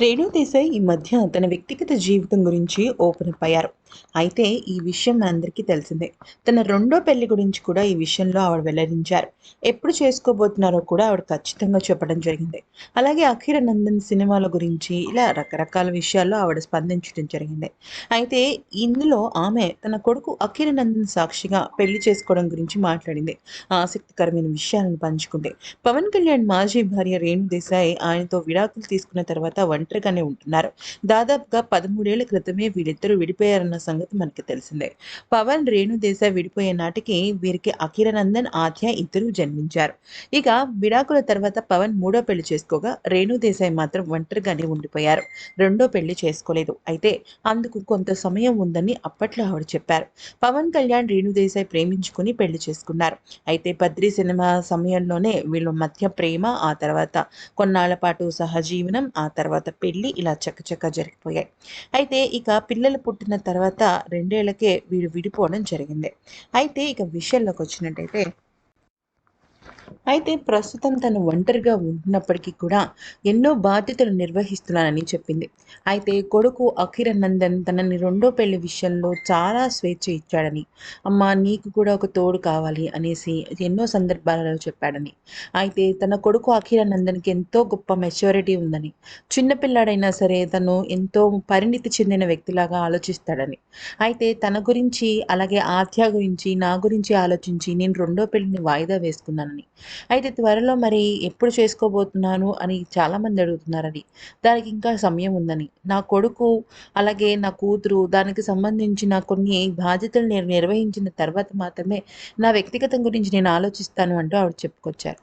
రేణు దేశాయ్ ఈ మధ్య తన వ్యక్తిగత జీవితం గురించి ఓపెన్ అప్ అయ్యారు. అయితే ఈ విషయం మనందరికీ తెలిసిందే. తన రెండో పెళ్ళి గురించి కూడా ఈ విషయంలో ఆవిడ వెల్లడించారు. ఎప్పుడు చేసుకోబోతున్నారో కూడా ఆవిడ ఖచ్చితంగా చెప్పడం జరిగింది. అలాగే అఖిర నందన్ సినిమాల గురించి ఇలా రకరకాల విషయాల్లో ఆవిడ స్పందించడం జరిగింది. అయితే ఇందులో ఆమె తన కొడుకు అఖిర నందన్ సాక్షిగా పెళ్ళి చేసుకోవడం గురించి మాట్లాడింది. ఆసక్తికరమైన విషయాలను పంచుకుంది. పవన్ కళ్యాణ్ మాజీ భార్య రేణు దేశాయ్ ఆయనతో విడాకులు తీసుకున్న తర్వాత ఒంటరిగానే ఉంటున్నారు. దాదాపుగా పదమూడేళ్ళ క్రితమే వీళ్ళిద్దరూ విడిపోయారన్న సంగతి మనకి తెలిసిందే. పవన్ రేణు దేశాయ్ విడిపోయే నాటికి వీరికి అఖిరానందన్ ఆద్య ఇద్దరు జన్మించారు. ఇక విడాకుల తర్వాత పవన్ మూడో పెళ్ళి చేసుకోగా రేణు దేశాయ్ మాత్రం ఒంటరిగానే ఉండిపోయారు. రెండో పెళ్ళి చేసుకోలేదు. అయితే అందుకు కొంత సమయం ఉందని అప్పట్లో ఆవిడ చెప్పారు. పవన్ కళ్యాణ్ రేణు దేశాయ్ ప్రేమించుకుని పెళ్ళి చేసుకున్నారు. అయితే బద్రీ సినిమా సమయంలోనే వీళ్ళ మధ్య ప్రేమ ఆ తర్వాత కొన్నాళ్ళ పాటు సహజీవనం ఆ తర్వాత పెళ్ళి ఇలా చక్కచక్క జరిగిపోయాయి. అయితే ఇక పిల్లలు పుట్టిన తర్వాత రెండేళ్ళకే వీడు విడిపోవడం జరిగింది. అయితే ఇక విషయంలోకి వచ్చినట్టయితే అయితే ప్రస్తుతం తను ఒంటరిగా ఉంటున్నప్పటికీ కూడా ఎన్నో బాధ్యతలు నిర్వహిస్తున్నానని చెప్పింది. అయితే కొడుకు అఖిర నందన్ తనని రెండో పెళ్ళి విషయంలో చాలా స్వేచ్ఛ ఇచ్చాడని అమ్మ నీకు కూడా ఒక తోడు కావాలి అనేసి ఎన్నో సందర్భాలలో చెప్పాడని. అయితే తన కొడుకు అఖిర నందన్కి ఎంతో గొప్ప మెచ్యూరిటీ ఉందని చిన్నపిల్లాడైనా సరే తను ఎంతో పరిణితి చెందిన వ్యక్తిలాగా ఆలోచిస్తాడని. అయితే తన గురించి అలాగే ఆద్య గురించి నా గురించి ఆలోచించి నేను రెండో పెళ్ళిని వాయిదా వేసుకున్నానని అయితే త్వరలో మరి ఎప్పుడు చేసుకోబోతున్నాను అని చాలామంది అడుగుతున్నారని దానికి ఇంకా సమయం ఉందని. నా కొడుకు అలాగే నా కూతురు దానికి సంబంధించిన కొన్ని బాధ్యతలు నేను నిర్వహించిన తర్వాత మాత్రమే నా వ్యక్తిగతం గురించి నేను ఆలోచిస్తాను అంటూ ఆవిడ చెప్పుకొచ్చారు.